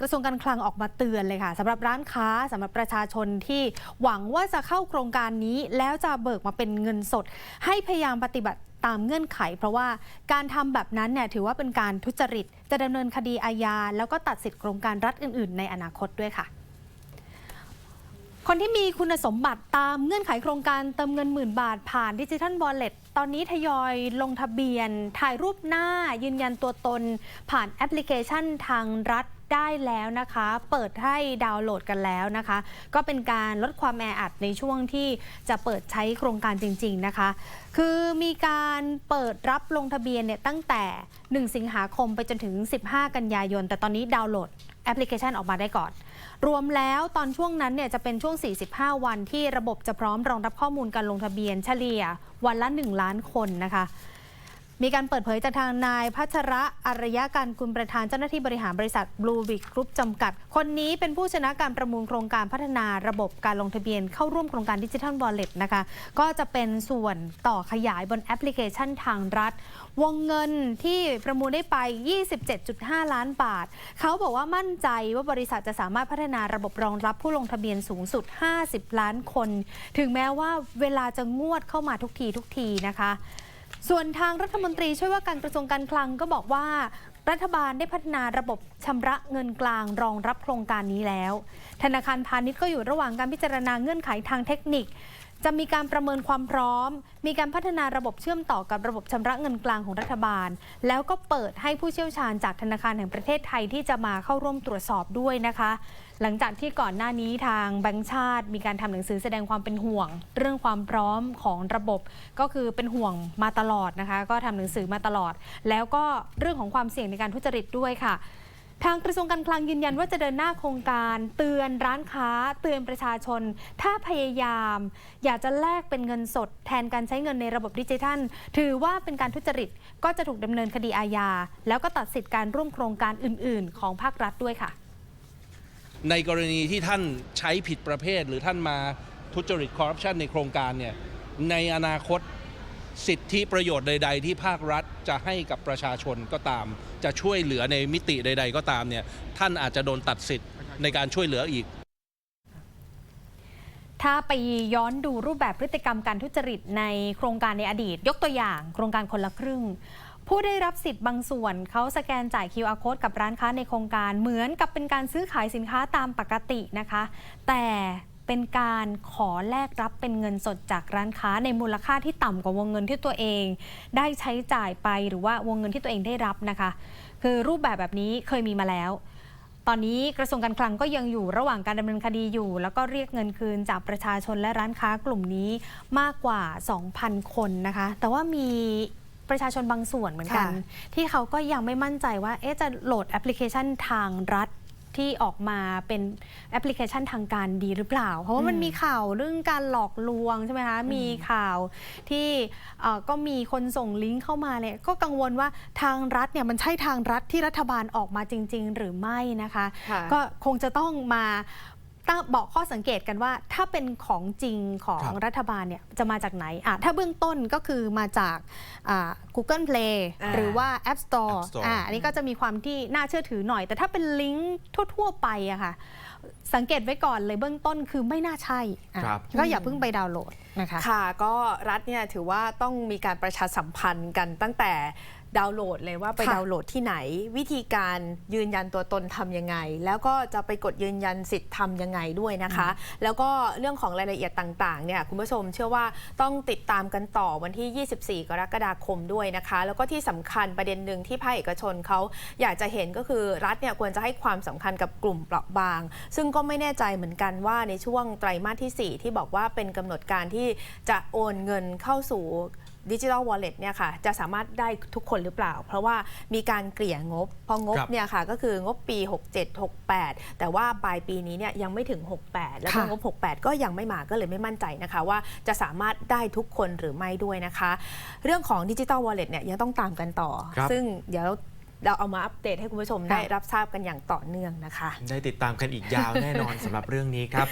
กระทรวงการคลังออกมาเตือนเลยค่ะสำหรับร้านค้าสำหรับประชาชนที่หวังว่าจะเข้าโครงการนี้ แล้วจะเบิกมาเป็นเงินสด ให้พยายามปฏิบัติตามเงื่อนไข เพราะว่าการทำแบบนั้นเนี่ยถือว่าเป็นการทุจริต จะดำเนินคดีอาญาแล้วก็ตัดสิทธิ์โครงการรัฐอื่น ๆ ในอนาคตด้วยค่ะคนที่มีคุณสมบัติตามเงื่อนไขโครงการเติมเงินหมื่นบาทผ่านดิจิทัลวอลเล็ต ตอนนี้ทยอยลงทะเบียน ถ่ายรูปหน้ายืนยันตัวตน ผ่านแอปพลิเคชันทางรัฐได้แล้วนะคะ เปิดให้ดาวน์โหลดกันแล้วนะคะ ก็เป็นการลดความแออัดในช่วงที่จะเปิดใช้โครงการจริง ๆนะคะ คือมีการเปิดรับลงทะเบียนเนี่ยตั้งแต่ 1 สิงหาคมไปจนถึง 15 กันยายน แต่ตอนนี้ดาวน์โหลดแอปพลิเคชันออกมาได้ก่อน รวมแล้วตอนช่วงนั้นเนี่ยจะเป็นช่วง 45 วันที่ระบบจะพร้อมรองรับข้อมูลการลงทะเบียนเฉลี่ยวันละ 1 ล้านคนนะคะ มีการเปิดเผยจากทางนายพัชระอารยการกุลประธานเจ้าหน้าที่บริหารบริษัท Blue w i c Group จำกัด คนนี้เป็นผู้ชนะการประมูลโครงการพัฒนาระบบการลงทะเบียนเข้าร่วมโครงการดิจิทัล Wallet นะคะ ก็จะเป็นส่วนต่อขยายบนแอปพลิเคชันทางรัฐ วงเงินที่ประมูลได้ไป 27.5 ล้านบาท เขาบอกว่ามั่นใจว่าบริษัทจะสามารถพัฒนาระบบรองรับผู้ลงทะเบียนสูงสุด 50 ล้านคน ถึงแม้ว่าเวลาจะงวดเข้ามาทุกทีทุกทีนะคะ ส่วนทางรัฐมนตรีช่วยว่าการกระทรวงการคลังก็บอกว่า รัฐบาลได้พัฒนาระบบชำระเงินกลางรองรับโครงการนี้แล้ว ธนาคารพาณิชย์ก็อยู่ระหว่างการพิจารณาเงื่อนไขทางเทคนิค จะมีการประเมินความพร้อม มีการพัฒนาระบบเชื่อมต่อกับระบบชำระเงินกลางของรัฐบาล แล้วก็เปิดให้ผู้เชี่ยวชาญจากธนาคารแห่งประเทศไทยที่จะมาเข้าร่วมตรวจสอบด้วยนะคะ หลังจากที่ก่อนหน้านี้ทางแบงก์ชาติ มีการทำหนังสือแสดงความเป็นห่วง เรื่องความพร้อมของระบบ ก็คือเป็นห่วงมาตลอดนะคะ ก็ทำหนังสือมาตลอด แล้วก็เรื่องของความเสี่ยงในการทุจริตด้วยค่ะทางกระทรวงการคลังยืนยันว่าจะเดินหน้าโครงการเตือนร้านค้า เตือนประชาชน ถ้าพยายาม อยากจะแลกเป็นเงินสด แทนการใช้เงินในระบบดิจิทัล ถือว่าเป็นการทุจริตก็จะถูกดำเนินคดีอาญาแล้วก็ตัดสิทธิ์การร่วมโครงการอื่น ๆ ของภาครัฐด้วยค่ะ ในกรณีที่ท่านใช้ผิดประเภท หรือท่านมาทุจริตคอร์รัปชันในโครงการเนี่ยในอนาคตสิทธิประโยชน์ใด ๆ ที่ภาครัฐจะให้กับประชาชนก็ตาม จะช่วยเหลือในมิติใด ๆ ก็ตามเนี่ยท่านอาจจะโดนตัดสิทธิ์ในการช่วยเหลืออีกถ้าไปย้อนดูรูปแบบพฤติกรรมการทุจริตในโครงการในอดีต ยกตัวอย่าง โครงการคนละครึ่ง ผู้ได้รับสิทธิ์บางส่วนเขาสแกนจ่าย QR code กับร้านค้าในโครงการ เหมือนกับเป็นการซื้อขายสินค้าตามปกตินะคะ แต่เป็นการขอแลกรับเป็นเงินสดจากร้านค้าในมูลค่าที่ต่ำกว่าวงเงินที่ตัวเอง ได้ใช้จ่ายไปหรือว่าวงเงินที่ตัวเองได้รับนะคะ คือรูปแบบแบบนี้เคยมีมาแล้ว ตอนนี้กระทรวงการคลังก็ยังอยู่ระหว่างการดำเนินคดีอยู่ แล้วก็เรียกเงินคืนจากประชาชนและร้านค้ากลุ่มนี้มากกว่า 2,000 คนนะคะ แต่ว่ามี ประชาชนบางส่วนเหมือนกันค่ะที่เขาก็ยังไม่มั่นใจว่าเอ๊ะจะโหลดแอปพลิเคชันทางรัฐที่ออกมาเป็นแอปพลิเคชันทางการดีหรือเปล่า เพราะว่ามันอืมมีข่าวเรื่องการหลอกลวงใช่ไหมคะ มีข่าวที่เอ่อก็มีคนส่งลิงก์เข้ามาเนี่ยก็กังวลว่าทางรัฐเนี่ยมันใช่ทางรัฐที่รัฐบาลออกมาจริง ๆ หรือไม่นะคะค่ะก็คงจะต้องมา ตั้งบอกข้อสังเกตกันว่า ถ้าเป็นของจริงของครับรัฐบาลเนี่ยจะมาจากไหนอะถ้าเบื้องต้นก็คือมาจากอ่า Google Play อ่า หรือว่า App Store, App Store อ่าอันนี้ก็จะมีความที่น่าเชื่อถือหน่อย แต่ถ้าเป็นลิงก์ทั่ว ๆ ไปอะค่ะ สังเกตไว้ก่อนเลยเบื้องต้นคือไม่น่าใช่อะครับ ก็อย่าเพิ่งไปดาวน์โหลดนะคะ ค่ะก็รัฐเนี่ยถือว่าต้องมีการประชาสัมพันธ์กันตั้งแต่ ดาวน์โหลดเลยว่าไปค่ะดาวน์โหลดที่ไหน วิธีการยืนยันตัวตนทำยังไง แล้วก็จะไปกดยืนยันสิทธิ์ทำยังไงด้วยนะคะ แล้วก็เรื่องของรายละเอียดต่างๆเนี่ยคุณผู้ชมเชื่อว่าต้องติดตามกันต่อวันที่ 24 กรกฎาคมด้วยนะคะ แล้วก็ที่สำคัญประเด็นหนึ่งที่ภาคเอกชนเขาอยากจะเห็นก็คือรัฐเนี่ยควรจะให้ความสำคัญกับกลุ่มเปราะบาง ซึ่งก็ไม่แน่ใจเหมือนกันว่าในช่วงไตรมาสที่ 4 ที่บอกว่าเป็นกำหนดการที่จะโอนเงินเข้าสู่ ดิจิ t a ลวอลเล็ตเนี่ยค่ะจะสามารถได้ทุกคนหรือเปล่า เพราะว่ามีการเกลี่ยงบ พองบครับเนี่ยค่ะก็คืองบปี 67 68 แต่ว่าปลายปีนี้เนี่ยยังไม่ถึง 68 แล้วก็ค่ะ งบ 68 ก็ยังไม่มาก็เลยไม่มั่นใจนะคะ ว่าจะสามารถได้ทุกคนหรือไม่ด้วยนะคะ เรื่องของดิจิ t a ลวอลเล็ตเนี่ยยังต้องตามกันต่อ ครับ ซึ่งเดี๋ยวเราเอามาอัปเดตให้คุณผู้ชมได้ค่ะรับทราบกันอย่างต่อเนื่องนะคะ ได้ติดตามกันอีกยาวแน่นอนสำหรับเรื่องนี้ครับ